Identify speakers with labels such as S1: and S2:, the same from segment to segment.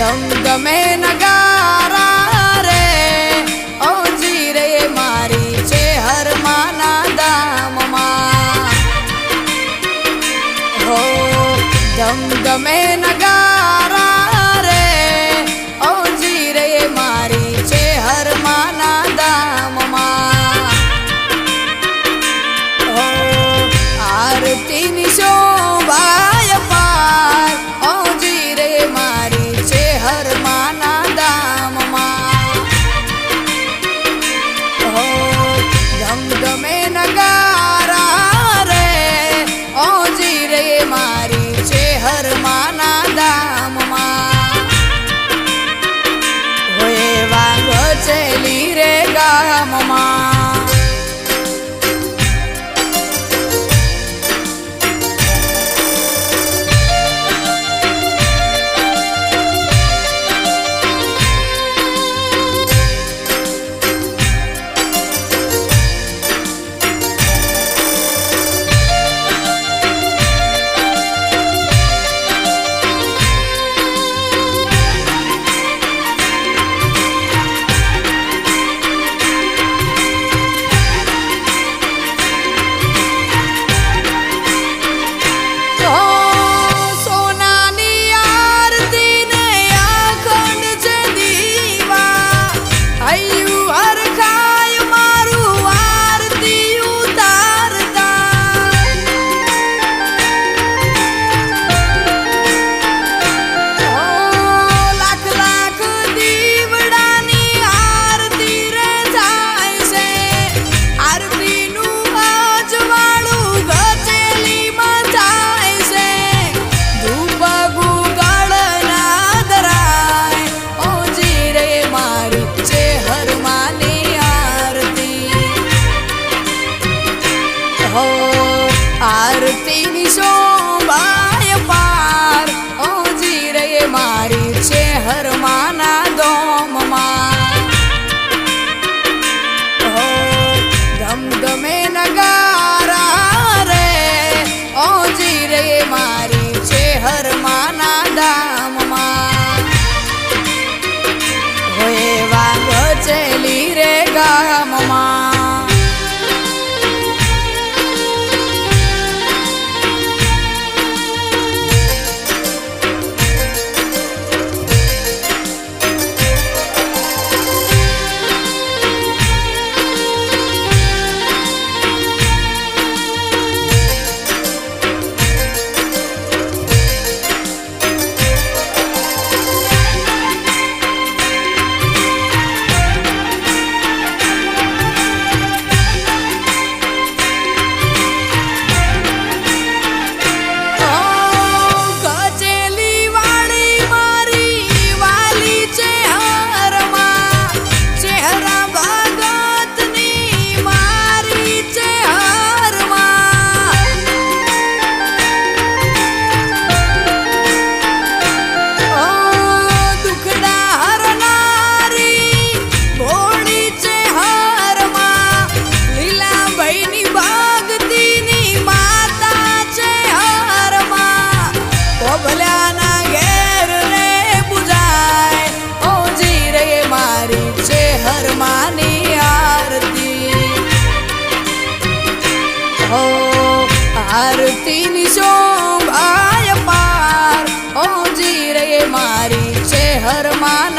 S1: ગમગમે નગારા રે. ઓજી રે મારી છે હરમાના દામમાં. હો ગમગમે આરતીની શોભાય પાર. ઓજી રે મારી ચહેરમાં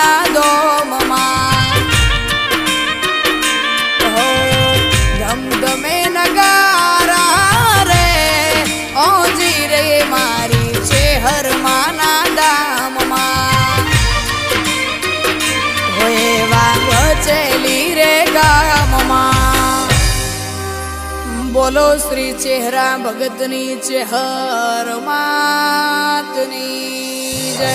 S1: ના દોમમાં ધમધમે નગારા રે ઓજી રે મારી છે હરમાના દામમાં હોય વા વચેલી રે ગામમાં બોલો શ્રી ચહેરા ભગતની ચેહર માતની જય